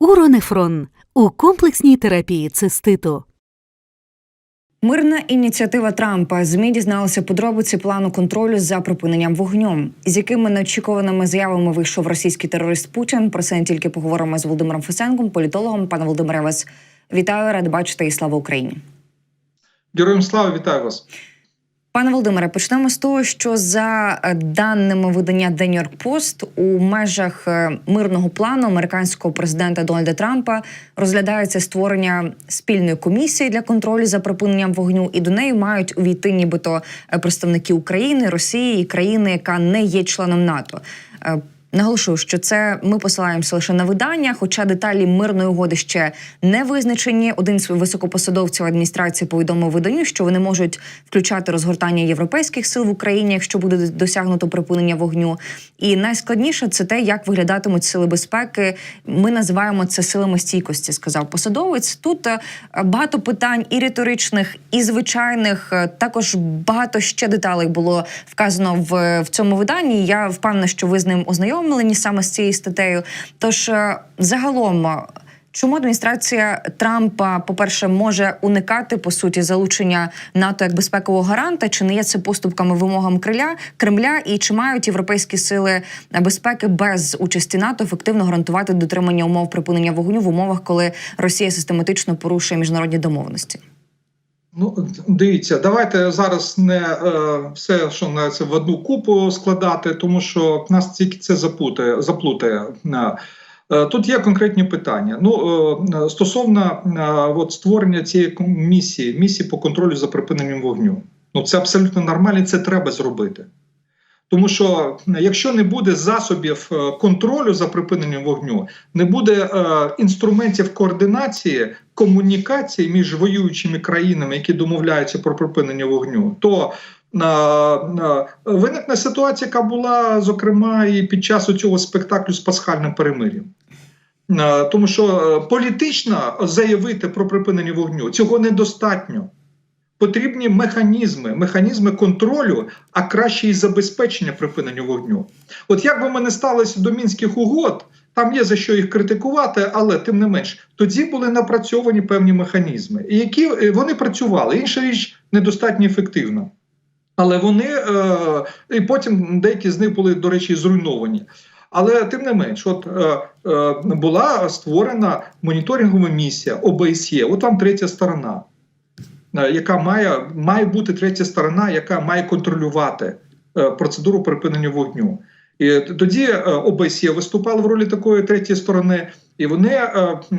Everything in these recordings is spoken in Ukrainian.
Уронефрон у комплексній терапії циститу. Мирна ініціатива Трампа змі дізналися подробиці плану контролю за припиненням вогню, з якими неочікуваними заявами вийшов російський терорист Путін. Про це не тільки поговоримо з Володимиром Фесенком, політологом. Пане Володимире, вас вітаю, рад бачити і слава Україні. Героям слава вітаю вас. Пане Володимире, почнемо з того, що за е, даними видання The New York Post, у межах е, мирного плану американського президента Дональда Трампа розглядається створення спільної комісії для контролю за припиненням вогню, і до неї мають увійти нібито е, представники України, Росії і країни, яка не є членом НАТО. Наголошую, що це ми посилаємося лише на видання, хоча деталі мирної угоди ще не визначені. Один з високопосадовців адміністрації повідомив виданню, що вони можуть включати розгортання європейських сил в Україні, якщо буде досягнуто припинення вогню. І найскладніше це те, як виглядатимуть сили безпеки. Ми називаємо це силами стійкості, сказав посадовець. Тут е, багато питань і риторичних, і звичайних. Е, Також багато ще деталей було вказано в, в цьому виданні. Я впевнена, що ви з ним ознайомлені саме з цією статтею. Тож е, загалом. е, Чому адміністрація Трампа, по-перше, може уникати по суті залучення НАТО як безпекового гаранта? Чи не є це поступками вимогам Кремля, Кремля? І чи мають європейські сили безпеки без участі НАТО ефективно гарантувати дотримання умов припинення вогню в умовах, коли Росія систематично порушує міжнародні домовленості? Ну дивіться, давайте зараз не е, все, що на в одну купу складати, тому що нас тільки це запутає, заплутає. Е, е, Тут є конкретні питання. Ну е, стосовно е, от створення цієї місії, місії по контролю за припиненням вогню. Ну це абсолютно нормально, це треба зробити. Тому що якщо не буде засобів е, контролю за припиненням вогню, не буде е, інструментів координації комунікації між воюючими країнами, які домовляються про припинення вогню, то е, е, виникне ситуація, яка була зокрема і під час цього спектаклю з пасхальним перемир'ям. Е, Тому що е, політично заявити про припинення вогню цього недостатньо. Потрібні механізми, механізми контролю, а краще і забезпечення припинення вогню. От як би ми не сталося до мінських угод, там є за що їх критикувати, але тим не менш, тоді були напрацьовані певні механізми, і які е, вони працювали. Інша річ недостатньо ефективно. Але вони е, і потім деякі з них були, до речі, зруйновані. Але тим не менш, от е, е, була створена моніторингова місія ОБСЄ, от там третя сторона. Е, яка має має бути третя сторона, яка має контролювати е, процедуру припинення вогню. І тоді е, ОБСЄ виступала в ролі такої третьої сторони, і вони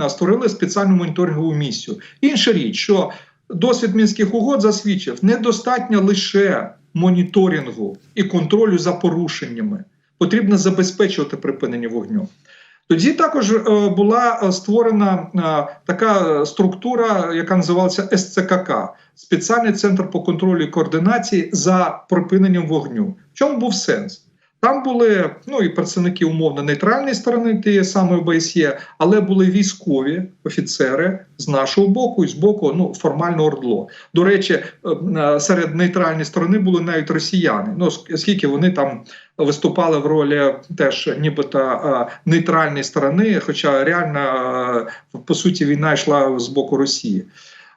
створили спеціальну моніторингову місію. Інша річ, що досвід мінських угод засвідчив, недостатньо лише моніторингу і контролю за порушеннями. Потрібно забезпечувати припинення вогню. Тоді також е, була створена е, така структура, яка називалася СЦКК спеціальний центр по контролю і координації за припиненням вогню. В чому був сенс? Там були ну і представники умовно нейтральної сторони тієї самої ОБСЄ, але були військові офіцери з нашого боку і з боку ну формально ордло. До речі, е, серед нейтральної сторони були навіть росіяни. Ну оскільки вони там виступали в ролі теж, нібито е, нейтральної сторони, хоча реально е, по суті війна йшла з боку Росії.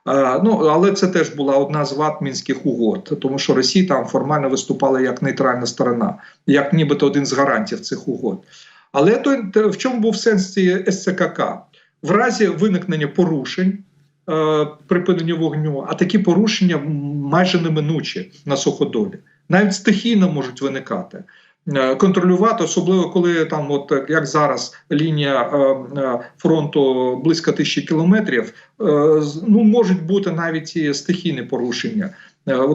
Е, Ну, але це теж була одна з вад мінських угод, тому що Росія там формально виступала як нейтральна сторона, як нібито один з гарантів цих угод. Але то в чому був сенс цієї СЦКК? В разі виникнення порушень е, припинення вогню, а такі порушення майже неминучі на суходолі, навіть стихійно можуть виникати. Е, контролювати, особливо коли там, от як зараз, лінія е, е, фронту близько тисячі кілометрів, ну можуть бути навіть і стихійні порушення.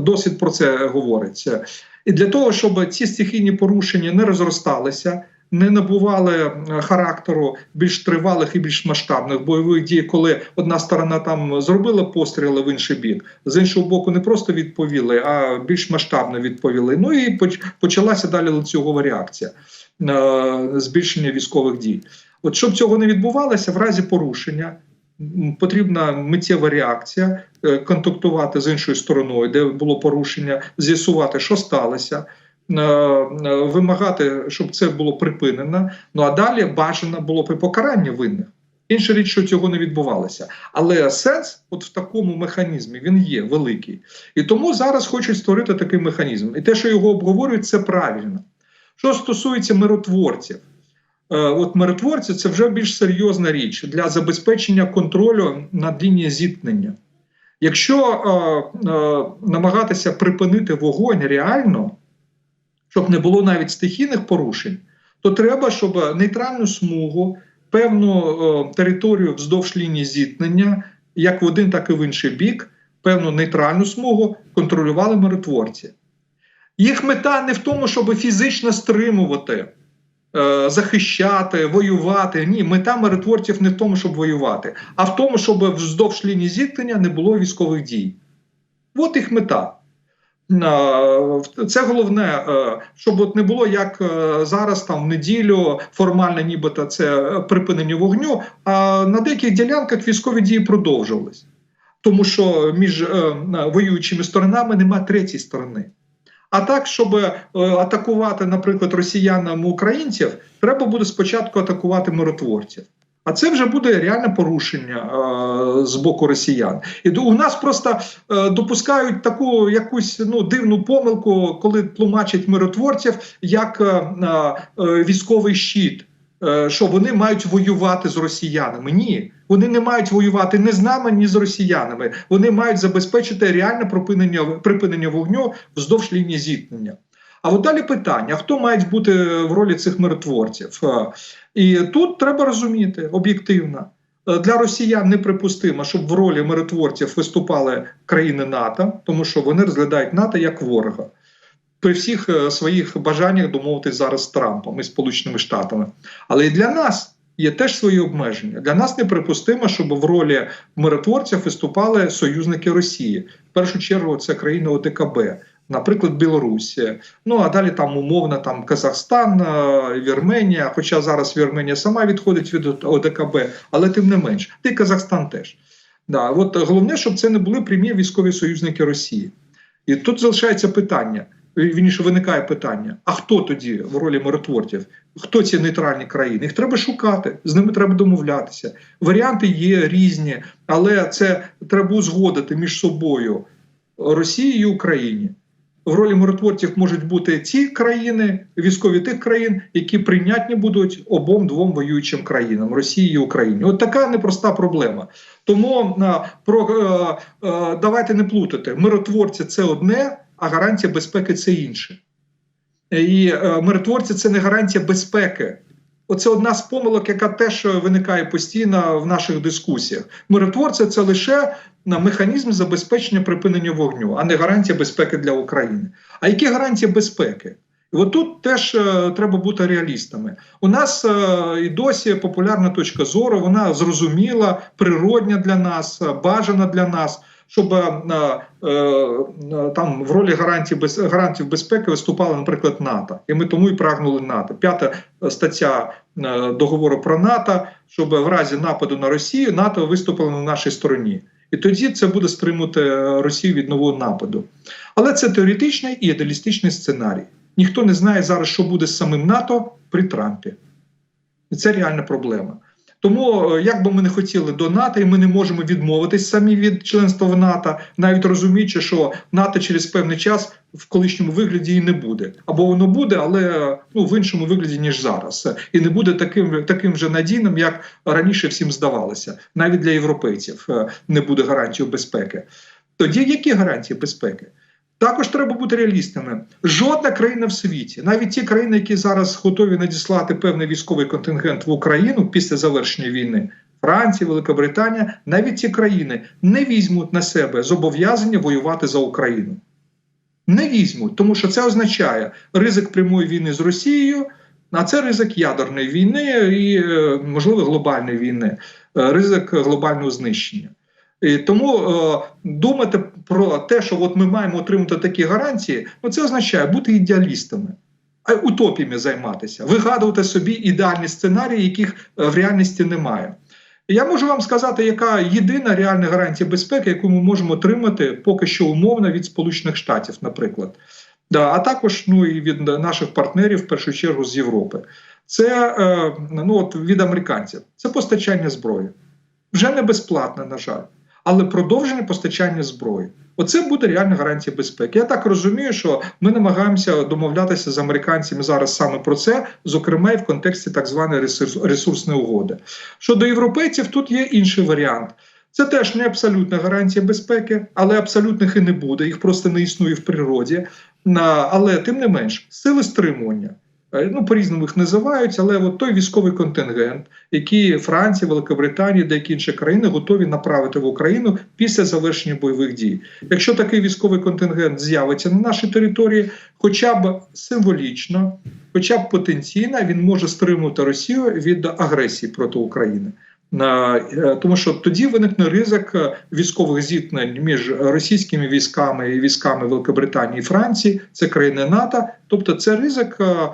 Досвід про це говориться. І для того, щоб ці стихійні порушення не розросталися, не набували характеру більш тривалих і більш масштабних бойових дій, коли одна сторона там зробила постріли в інший бік, з іншого боку, не просто відповіли, а більш масштабно відповіли. Ну і почалася далі ланцюгова реакція збільшення військових дій. От щоб цього не відбувалося, в разі порушення. Потрібна миттєва реакція, е, контактувати з іншою стороною, де було порушення, з'ясувати, що сталося, вимагати, щоб це було припинено. Ну а далі бажано було б і покарання винних. Інша річ, що цього не відбувалося. Але сенс, от в такому механізмі, він є великий. І тому зараз хочуть створити такий механізм. І те, що його обговорюють, це правильно. Що стосується миротворців, Е, от миротворці це вже більш серйозна річ для забезпечення контролю над лінією зіткнення. Якщо е, е, намагатися припинити вогонь реально, щоб не було навіть стихійних порушень, то треба, щоб нейтральну смугу, певну е, територію вздовж лінії зіткнення, як в один, так і в інший бік, певну нейтральну смугу контролювали миротворці. Їх мета не в тому, щоб фізично стримувати е, захищати, воювати. Ні, мета миротворців не в тому, щоб воювати, а в тому, щоб вздовж лінії зіткнення не було військових дій. От їх мета. Е, Це головне, е, щоб от не було як е, зараз, там в неділю, формально, нібито це припинення вогню. А на деяких ділянках військові дії продовжувались, тому що між воюючими сторонами немає третьої сторони. А так, щоб атакувати, наприклад, росіянам українців, треба буде спочатку атакувати миротворців. А це вже буде реальне порушення е, з боку росіян. І у нас просто е, допускають таку якусь ну дивну помилку, коли тлумачать миротворців як е, е, військовий щит. е, Що вони мають воювати з росіянами? Ні, вони не мають воювати ні з нами, ні з росіянами. Вони мають забезпечити реальне припинення припинення вогню вздовж лінії зіткнення. А от далі питання: хто має бути в ролі цих миротворців? Е, І тут треба розуміти об'єктивно. е, Для росіян неприпустимо, щоб в ролі миротворців виступали країни НАТО, тому що вони розглядають НАТО як ворога. При всіх е, своїх бажаннях домовитись зараз з Трампом і Сполученими Штатами. Але і для нас є теж свої обмеження. Для нас неприпустимо, щоб в ролі миротворців виступали союзники Росії. В першу чергу це країни ОДКБ, наприклад, Білорусь. Ну а далі там умовно там Казахстан, е, Вірменія. Хоча зараз Вірменія сама відходить від ОДКБ, але тим не менш, ти Казахстан теж. Да, от головне, щоб це не були прямі військові союзники Росії. І тут залишається питання. Вірніше виникає питання: а хто тоді в ролі миротворців? Хто ці нейтральні країни? Їх треба шукати, з ними треба домовлятися. Варіанти є різні, але це треба узгодити між собою Росією і Україні. В ролі миротворців можуть бути ті країни, військові тих країн, які прийнятні будуть обом двом воюючим країнам Росії і Україні. От така непроста проблема. Тому а, про е, е, давайте не плутати. Миротворці це одне, а гарантія безпеки це інше. І е, миротворці це не гарантія безпеки. Оце одна з помилок, яка теж виникає постійно в наших дискусіях. Миротворці це лише на механізм забезпечення припинення вогню, а не гарантія безпеки для України. А які гарантії безпеки? І от тут теж е, треба бути реалістами. У нас е, і досі популярна точка зору, вона зрозуміла, природня для нас, е, бажана для нас, щоб е, е, е, там в ролі гарантії без гарантів безпеки виступало, наприклад, НАТО. І ми тому і прагнули НАТО. П'ята стаття договору про НАТО, щоб в разі нападу на Росію НАТО виступило на нашій стороні. І тоді це буде стримувати Росію від нового нападу. Але це теоретичний і ідеалістичний сценарій. Ніхто не знає зараз, що буде з самим НАТО при Трампі. І це реальна проблема. Тому, е, як би ми не хотіли до НАТО, і ми не можемо відмовитись самі від членства в НАТО, навіть розуміючи, що НАТО через певний час в колишньому вигляді і не буде. Або воно буде, але ну, в іншому вигляді, ніж зараз. І не буде таким, таким же надійним, як раніше всім здавалося. Навіть для європейців е, не буде гарантії безпеки. Тоді які гарантії безпеки? Також треба бути реалістами. Жодна країна в світі, навіть ті країни, які зараз готові надіслати певний військовий контингент в Україну після завершення війни, Франція, Великобританія, навіть ці країни не візьмуть на себе зобов'язання воювати за Україну. Не візьмуть, тому що це означає ризик прямої війни з Росією, а це ризик ядерної війни і, е, можливо, глобальної війни, е, ризик глобального знищення. І тому е, думати про те, що от ми маємо отримати такі гарантії, ну це означає бути ідеалістами, а утопіями займатися, вигадувати собі ідеальні сценарії, яких е, в реальності немає. Я можу вам сказати, яка єдина реальна гарантія безпеки, яку ми можемо отримати поки що умовно від Сполучених Штатів, наприклад. Да, а також ну і від наших партнерів, в першу чергу, з Європи. Це е, ну от від американців. Це постачання зброї. Вже не безплатне, на жаль, але продовження постачання зброї. Оце буде реальна гарантія безпеки. Я так розумію, що ми намагаємося домовлятися з американцями зараз саме про це, зокрема і в контексті так званої ресурсної угоди. Щодо європейців, тут є інший варіант. Це теж не абсолютна гарантія безпеки, але абсолютних і не буде. Їх просто не існує в природі. Але тим не менш, сили стримування. Е, Ну, по-різному їх називають, але от той військовий контингент, який Франція, Великобританія, деякі інші країни готові направити в Україну після завершення бойових дій. Якщо такий військовий контингент з'явиться на нашій території, хоча б символічно, хоча б потенційно, він може стримувати Росію від агресії проти України. Е, тому що тоді виникне ризик е, військових зіткнень між російськими військами і військами Великобританії і Франції, це країни НАТО. Тобто, це ризик е,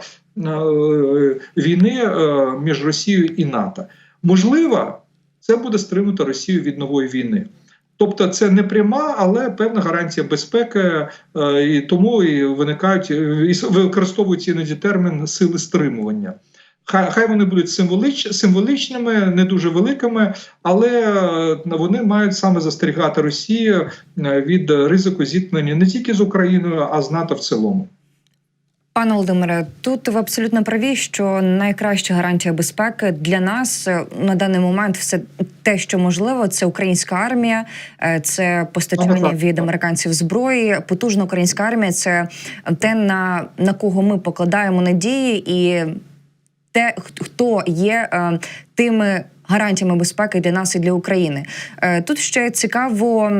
війни між Росією і НАТО. Можливо, це буде стримати Росію від нової війни. Тобто, це не пряма, але певна гарантія безпеки, і тому і виникають і використовують іноді термін сили стримування. Хай хай вони будуть символич, символічними, не дуже великими, але е, вони мають саме застерігати Росію е, від ризику зіткнення не тільки з Україною, а з НАТО в цілому. Пане Володимире, тут ви абсолютно праві, що найкраща гарантія безпеки для нас е, на даний момент все те, що можливо, це українська армія, це постачання від американців зброї. Потужна українська армія це те, на, на кого ми покладаємо надії, і те, хто є е, тими гарантіями безпеки для нас і для України. Е, тут ще цікаво.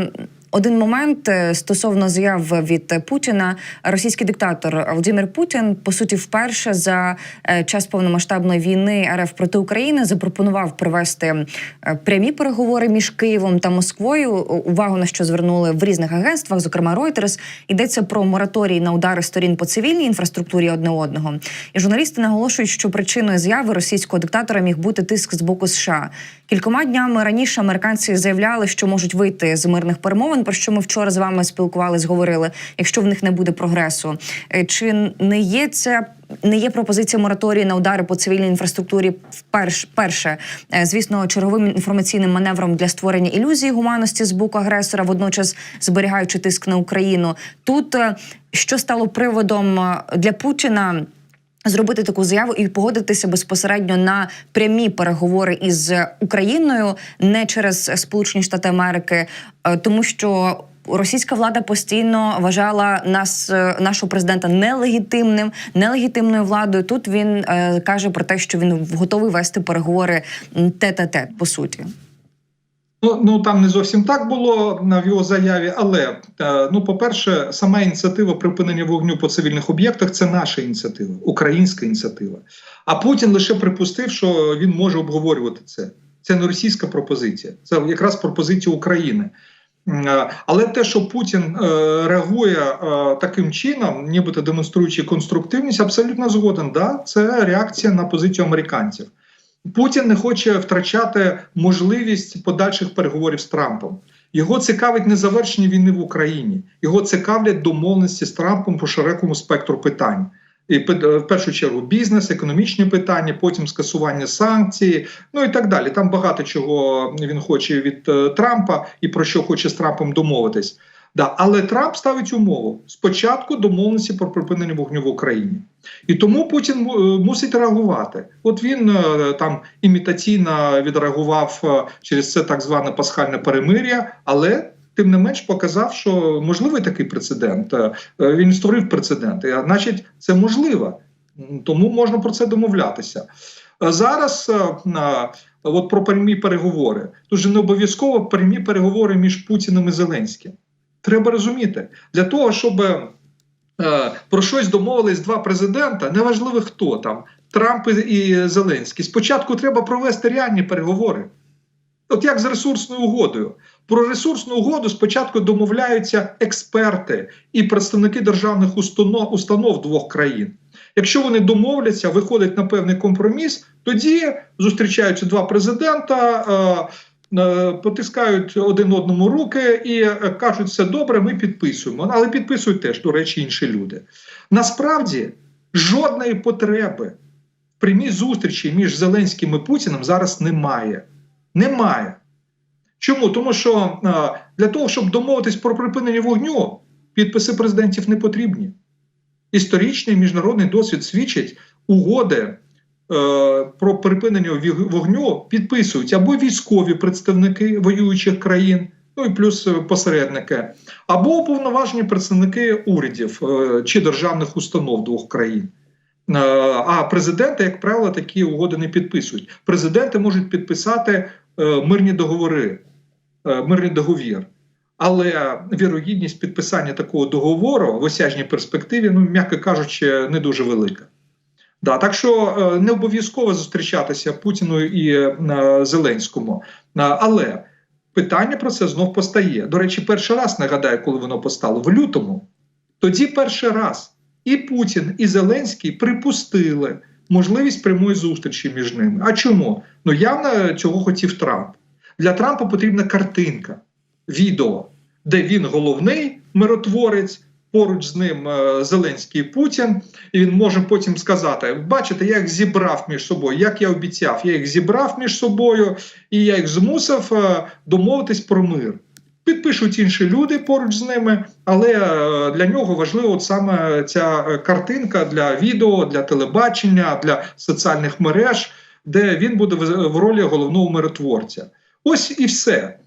Один момент е, стосовно заяв від Путіна, російський диктатор Володимир Путін по суті вперше за е, час повномасштабної війни РФ проти України запропонував провести е, прямі переговори між Києвом та Москвою. Увагу на що звернули в різних агентствах, зокрема Reuters, йдеться про мораторій на удари сторін по цивільній інфраструктурі одне одного. І журналісти наголошують, що причиною заяви російського диктатора міг бути тиск з боку США. Кількома днями раніше американці заявляли, що можуть вийти з мирних перемовин. Про що ми вчора з вами спілкувались, говорили, якщо в них не буде прогресу. Е, Чи не є це? Не є пропозиція мораторії на удари по цивільній інфраструктурі вперше, перше, е, звісно, черговим інформаційним маневром для створення ілюзії гуманності з боку агресора, водночас зберігаючи тиск на Україну. Тут е, що стало приводом для Путіна зробити таку заяву і погодитися безпосередньо на прямі переговори із Україною, не через Сполучені Штати Америки, е, тому що. Російська влада постійно вважала нас, е, нашого президента, нелегітимним, нелегітимною владою. Тут він е, каже про те, що він готовий вести переговори тет-а-тет, по суті. Ну, ну там не зовсім так було в його заяві, але е, ну, по-перше, сама ініціатива припинення вогню по цивільних об'єктах це наша ініціатива, українська ініціатива. А Путін лише припустив, що він може обговорювати це. Це не російська пропозиція, це якраз пропозиція України. Е, Але те, що Путін е, реагує таким чином, нібито демонструючи конструктивність, абсолютно згоден. Да? Це реакція на позицію американців. Путін не хоче втрачати можливість подальших переговорів з Трампом. Його цікавить не завершення війни в Україні. Його цікавлять домовленості з Трампом по широкому спектру питань. І е, в першу чергу бізнес, економічні питання, потім скасування санкцій, ну і так далі. Там багато чого він хоче від е, Трампа і про що хоче з Трампом домовитись. Да, але Трамп ставить умову спочатку домовленості про припинення вогню в Україні. І тому Путін е, мусить реагувати. От він е, там імітаційно відреагував е, через це так зване пасхальне перемир'я, але тим не менш показав, що можливий такий прецедент. Він створив прецедент, значить, це можливо. Тому можна про це домовлятися. Зараз от про прямі переговори. Тут же не обов'язково прямі переговори між Путіним і Зеленським. Треба розуміти, для того, щоб е, про щось домовились два президента, неважливо хто там, Трамп і- Зеленський. Спочатку треба провести реальні переговори. От як з ресурсною угодою. Про ресурсну угоду спочатку домовляються експерти і представники державних установ, установ двох країн. Якщо вони домовляться, виходять на певний компроміс, тоді зустрічаються два президента. Е, потискають один одному руки і е, кажуть, все добре, ми підписуємо. Але підписують теж, до речі, інші люди. Насправді жодної потреби в прямій зустрічі між Зеленським і Путіним зараз немає. Немає. Чому? Тому що е, для того, щоб домовитись про припинення вогню, підписи президентів не потрібні. Історичний міжнародний досвід свідчить, угоди е, про припинення вогню підписують або військові представники воюючих країн, ну і плюс е, посередники, або уповноважені представники урядів е, чи державних установ двох країн. Е, А президенти, як правило, такі угоди не підписують. Президенти можуть підписати е, мирні договори, е, мирний договір. Але вірогідність підписання такого договору в осяжній перспективі, ну м'яко кажучи, не дуже велика. Да, так що е, не обов'язково зустрічатися Путіну і е, Зеленському. Е, Але питання про це знов постає. До речі, перший раз нагадаю, коли воно постало в лютому. Тоді перший раз і Путін, і Зеленський припустили можливість прямої зустрічі між ними. А чому? Ну явно цього хотів Трамп. Для Трампа потрібна картинка, відео, де він головний миротворець. Поруч з ним е, Зеленський Путін, і він може потім сказати: бачите, я їх зібрав між собою, як я обіцяв, я їх зібрав між собою, і я їх змусив е, домовитись про мир. Підпишуть інші люди поруч з ними, але е, для нього важливо от саме ця картинка для відео, для телебачення, для соціальних мереж, де він буде в ролі головного миротворця. Ось і все.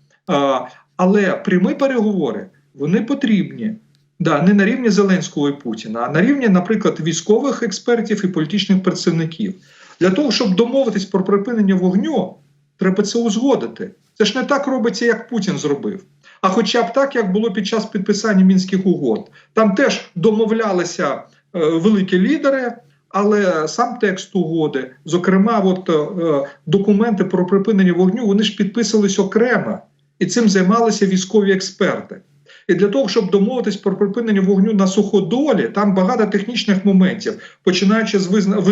Але прямі переговори вони потрібні. Да, не на рівні Зеленського і Путіна, а на рівні, наприклад, військових експертів і політичних представників. Для того, щоб домовитись про припинення вогню, треба це узгодити. Це ж не так робиться, як Путін зробив. А хоча б так, як було під час підписання мінських угод. Там теж домовлялися е, великі лідери, але сам текст угоди, зокрема, от, е, документи про припинення вогню, вони ж підписувались окремо, і цим займалися військові експерти. І для того, щоб домовитись про припинення вогню на суходолі, там багато технічних моментів, починаючи з, визна...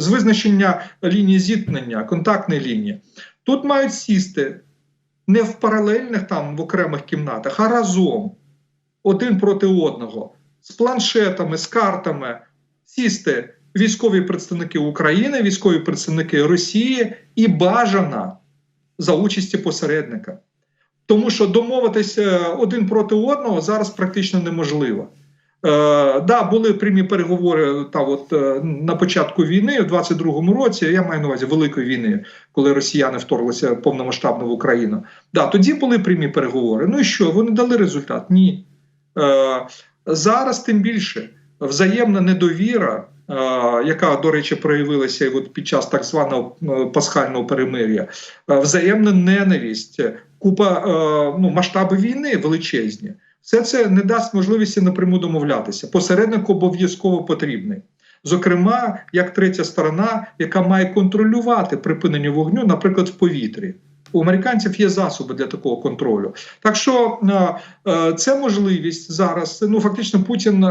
з визначення лінії зіткнення, контактної лінії. Тут мають сісти не в паралельних там в окремих кімнатах, а разом один проти одного, з планшетами, з картами, сісти військові представники України, військові представники Росії і бажано за участі посередника. Тому що домовитися один проти одного зараз практично неможливо. Е, да, були прямі переговори та от е, на початку війни, в 22-му році. Я маю на увазі великої війни, коли росіяни вторглися повномасштабно в Україну. Да, тоді були прямі переговори. Ну і що? Вони дали результат? Ні. Е, зараз тим більше взаємна недовіра, е, яка, до речі, проявилася і от під час так званого е, пасхального перемир'я, е, взаємна ненависть, купа е, ну, масштаби війни величезні. Все це не дасть можливості напряму домовлятися. Посередник обов'язково потрібний. Зокрема, як третя сторона, яка має контролювати припинення вогню, наприклад, в повітрі. У американців є засоби для такого контролю. Так що е, е, це можливість зараз. Ну фактично, Путін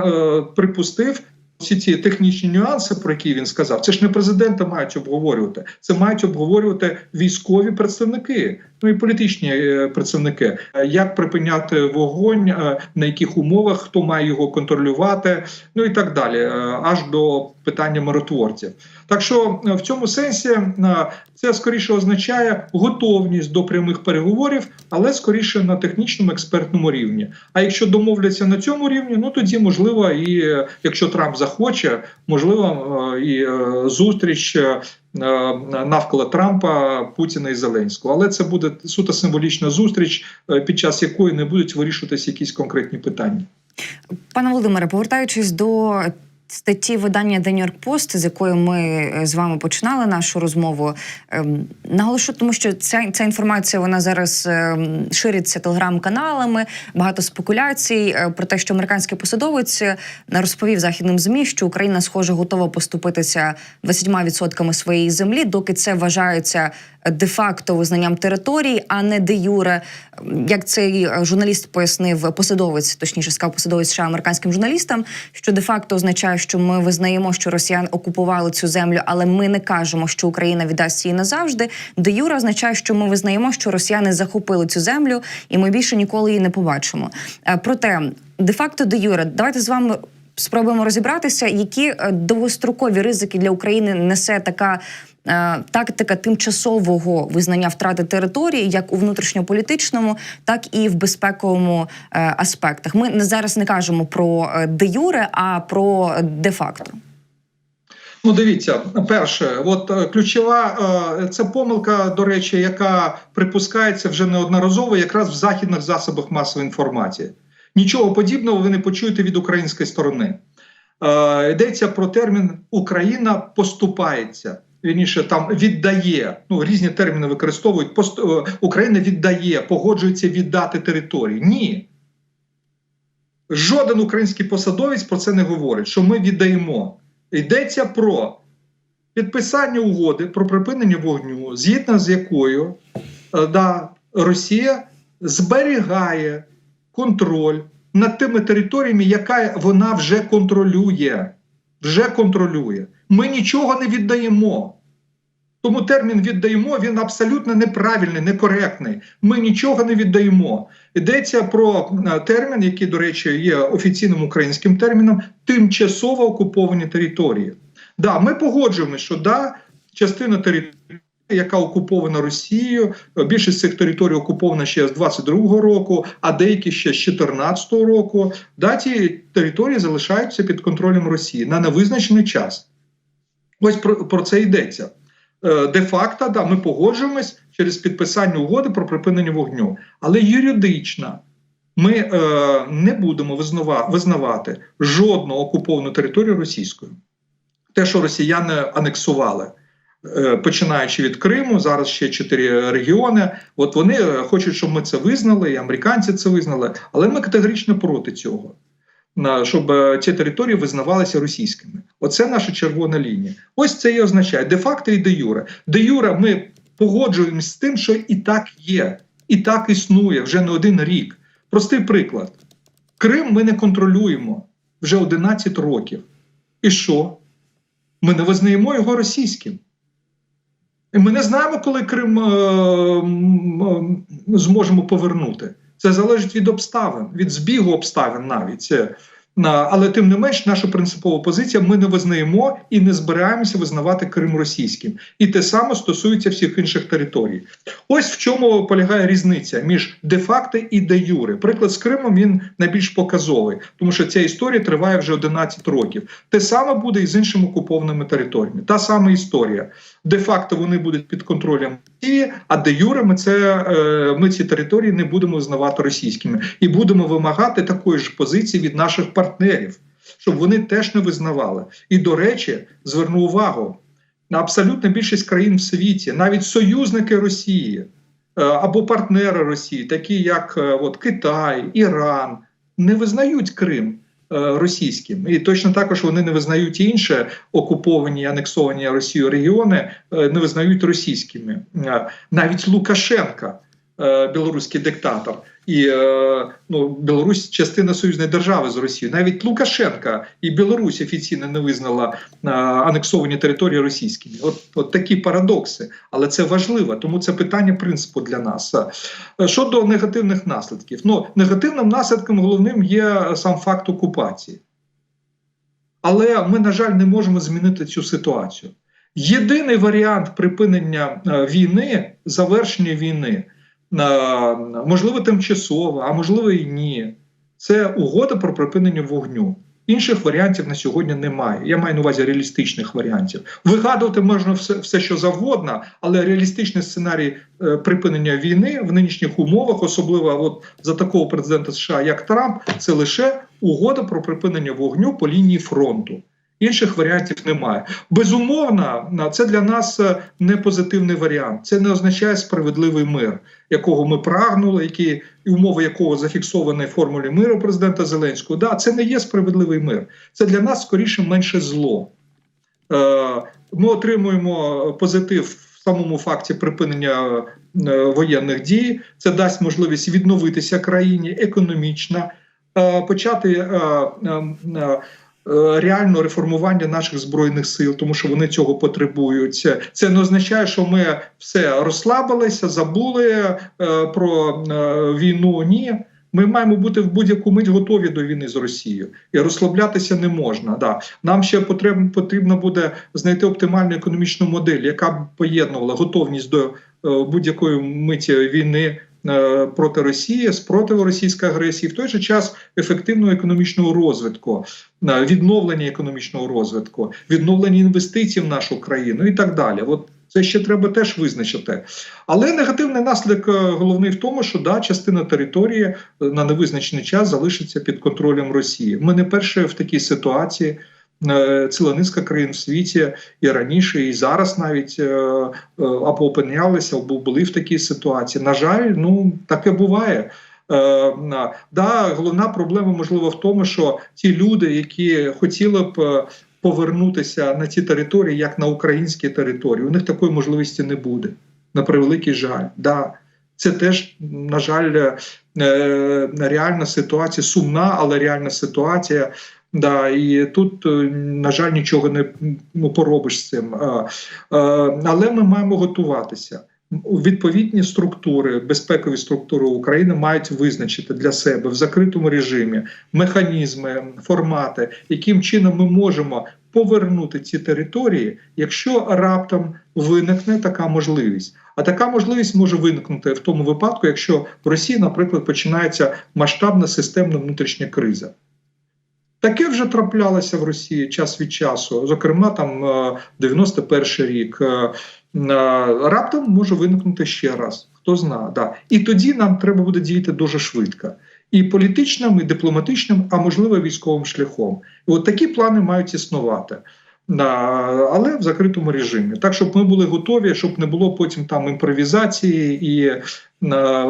припустив. Всі ці технічні нюанси, про які він сказав, це ж не президента мають обговорювати. Це мають обговорювати військові представники, ну і політичні е, представники. Е, Як припиняти вогонь, е, на яких умовах, хто має його контролювати, ну і так далі, аж до питання миротворців. Так що е, в цьому сенсі е, це скоріше означає готовність до прямих переговорів, але скоріше на технічному експертному рівні. А якщо домовляться на цьому рівні, ну тоді можливо, і е, якщо Трамп захоче, можливо, і зустріч. Навколо Трампа, Путіна і Зеленського, але це буде суто символічна зустріч, під час якої не будуть вирішуватися якісь конкретні питання. Пане Володимире, повертаючись до статті видання The New York Post, з якої ми е, з вами починали нашу розмову, ем, наголошу, тому що ця, ця інформація вона зараз ем, шириться телеграм-каналами, багато спекуляцій е, про те, що американський посадовець е, розповів західним змі, що Україна, схоже, готова поступитися 20% своєї землі, доки це вважається де-факто визнанням території, а не де юре. Як цей журналіст пояснив, посадовець, точніше сказав посадовець США американським журналістам, що де-факто означає, що ми визнаємо, що росіяни окупували цю землю, але ми не кажемо, що Україна віддасть її назавжди. Де Юра означає, що ми визнаємо, що росіяни захопили цю землю, і ми більше ніколи її не побачимо. Е, Проте, де факто де Юра, давайте з вами. Спробуємо розібратися, які е, довгострокові ризики для України несе така тактика тимчасового визнання втрати території, як у внутрішньополітичному, так і в безпековому е, аспектах. Ми не зараз не кажемо про е, де юре, а про де факто. Ну, дивіться, перше, от е, ключова е, це помилка, до речі, яка припускається вже неодноразово, якраз в західних засобах масової інформації. Нічого подібного ви не почуєте від української сторони. Е, Йдеться про термін Україна поступається. Вірніше, там віддає. Ну різні терміни використовують. Пост... е, Україна віддає, погоджується віддати території. Ні. Жоден український посадовець про це не говорить, що ми віддаємо. Йдеться про підписання угоди про припинення вогню, згідно з якою е, да, Росія зберігає контроль над тими територіями, яка вона вже контролює. Вже контролює. Ми нічого не віддаємо. Тому термін віддаємо він абсолютно неправильний, некоректний. Ми нічого не віддаємо. Йдеться про е, термін, який, до речі, є офіційним українським терміном тимчасово окуповані території. Да, ми погоджуємося, що да, частина території, яка окупована Росією, більшість цих територій окупована ще з 22-го року, а деякі ще з 14-го року. Да, ті території залишаються під контролем Росії на невизначений час. Ось про, про це йдеться. Е, Де-факто, да, ми погоджуємось через підписання угоди про припинення вогню. Але юридично ми е, не будемо визнава, визнавати жодну окуповану територію російською. Те, що росіяни анексували, починаючи від Криму, зараз ще чотири регіони. От вони е, хочуть, щоб ми це визнали, і американці це визнали, але ми категорично проти цього. Щоб е, ці території визнавалися російськими. Оце наша червона лінія. Ось це і означає де-факто і де юре. Де юре ми погоджуємося з тим, що і так є, і так існує вже не один рік. Простий приклад: Крим ми не контролюємо вже 11 років. І що? Ми не визнаємо його російським. Ми не знаємо, коли Крим е, зможемо повернути. Це залежить від обставин, від збігу обставин навіть. Це, але тим не менш, наша принципова позиція: ми не визнаємо і не збираємося визнавати Крим російським. І те саме стосується всіх інших територій. Ось в чому полягає різниця між де-факто і де-юре. Приклад з Кримом він найбільш показовий, тому що ця історія триває вже 11 років. Те саме буде і з іншими окупованими територіями. Та сама історія. Де-факто вони будуть під контролем Росії, а де юре ми це е, ми ці території не будемо визнавати російськими і будемо вимагати такої ж позиції від наших партнерів, щоб вони теж не визнавали. І до речі, зверну увагу на абсолютна більшість країн в світі, навіть союзники Росії е, або партнери Росії, такі як е, от, Китай, Іран, не визнають Крим. е, Російським і точно також вони не визнають і інші окуповані анексовані Росією регіони, не визнають російськими. Навіть Лукашенка, білоруський диктатор, і е, ну, Білорусь частина союзної держави з Росією. Навіть Лукашенка і Білорусь офіційно не визнала е, анексовані території російськими. От, от такі парадокси, але це важливо, тому це питання принципу для нас. Е, Щодо негативних наслідків, ну негативним наслідком головним є сам факт окупації. Але ми, на жаль, не можемо змінити цю ситуацію. Єдиний варіант припинення е, війни, завершення війни, е, можливо, тимчасово, а можливо і ні. Це угода про припинення вогню. Інших варіантів на сьогодні немає. Я маю на увазі реалістичних варіантів. Вигадувати можна все, все що завгодно, але реалістичний сценарій е, припинення війни в нинішніх умовах, особливо от за такого президента США, як Трамп, це лише угода про припинення вогню по лінії фронту. Інших варіантів немає. Безумовно, це для нас е, не позитивний варіант. Це не означає справедливий мир, якого ми прагнули, які умови якого зафіксовані в формулі миру президента Зеленського. Да, це не є справедливий мир. Це для нас скоріше менше зло. Е, Ми отримуємо позитив в самому факті припинення е, воєнних дій. Це дасть можливість відновитися країні економічно, почати реально реформування наших збройних сил, тому що вони цього потребують. Це, не означає, що ми все розслабилися, забули е, про е, війну. Ні. Ми маємо бути в будь-яку мить готові до війни з Росією і розслаблятися не можна. Да. Нам ще потрібно, потрібно буде знайти оптимальну економічну модель, яка б поєднувала готовність до е, будь-якої миті війни е, проти Росії, спротиву російської агресії, в той же час ефективного економічного розвитку, е, відновлення економічного розвитку, відновлення інвестицій в нашу країну і так далі. От це ще треба теж визначити. Але негативний наслідок е, головний в тому, що да, частина території е, на невизначений час залишиться під контролем Росії. Ми не перші в такій ситуації. Е, Ціла низка країн в світі і раніше, і зараз навіть е, е, або опинялися, або були в такій ситуації. На жаль, ну таке буває. Да, головна проблема можливо в тому, що ті люди, які хотіли б повернутися на ті території, як на українські території, у них такої можливості не буде. На превеликий жаль. Да, це теж, на жаль, реальна ситуація, сумна, але реальна ситуація. Да, і тут, е, на жаль, нічого не ну, поробиш з цим. Але ми маємо готуватися. Відповідні структури, безпекові структури України мають визначити для себе в закритому режимі механізми, формати, яким чином ми можемо повернути ці території, якщо раптом виникне така можливість. А така можливість може виникнути в тому випадку, якщо в Росії, наприклад, починається масштабна системна внутрішня криза. Таке вже траплялося в Росії час від часу, зокрема, там е, 91 рік. Е, е, Раптом може виникнути ще раз. Хто знає, да. І тоді нам треба буде діяти дуже швидко. І політичним, і дипломатичним, а можливо, військовим шляхом. І от такі плани мають існувати. Але в закритому режимі, так щоб ми були готові, щоб не було потім там імпровізації і е,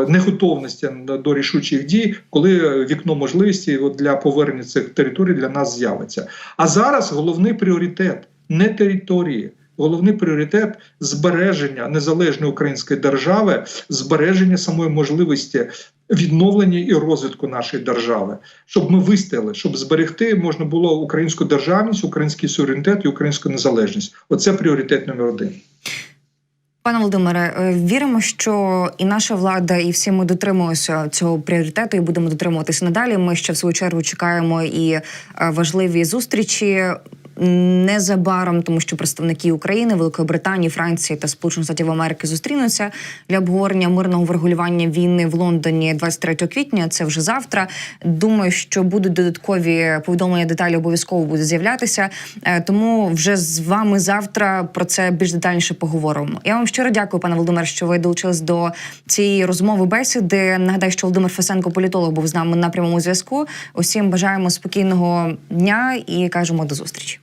неготовності до рішучих дій, коли вікно можливості для повернення цих територій для нас з'явиться. А зараз головний пріоритет не території. Головний пріоритет збереження незалежної української держави, збереження самої можливості відновлення і розвитку нашої держави, щоб ми вистояли, щоб зберегти можна було українську державність, український суверенітет і українську незалежність. Оце пріоритет номер один. Пане Володимире, е, віримо, що і наша влада, і всі ми дотримуємося цього пріоритету і будемо дотримуватися надалі. Ми ще в свою чергу чекаємо і е, важливі зустрічі. Незабаром, тому що представники України, Великої Британії, Франції та Сполучених Штатів Америки зустрінуться для обговорення мирного врегулювання війни в Лондоні 23 квітня. Це вже завтра. Думаю, що будуть додаткові повідомлення деталі обов'язково будуть з'являтися. Е, Тому вже з вами завтра про це більш детальніше поговоримо. Я вам щиро дякую, пане Володимир, що ви долучились до цієї розмови бесіди. Нагадаю, що Володимир Фесенко, політолог, був з нами на прямому зв'язку. Усім бажаємо спокійного дня і кажемо до зустрічі.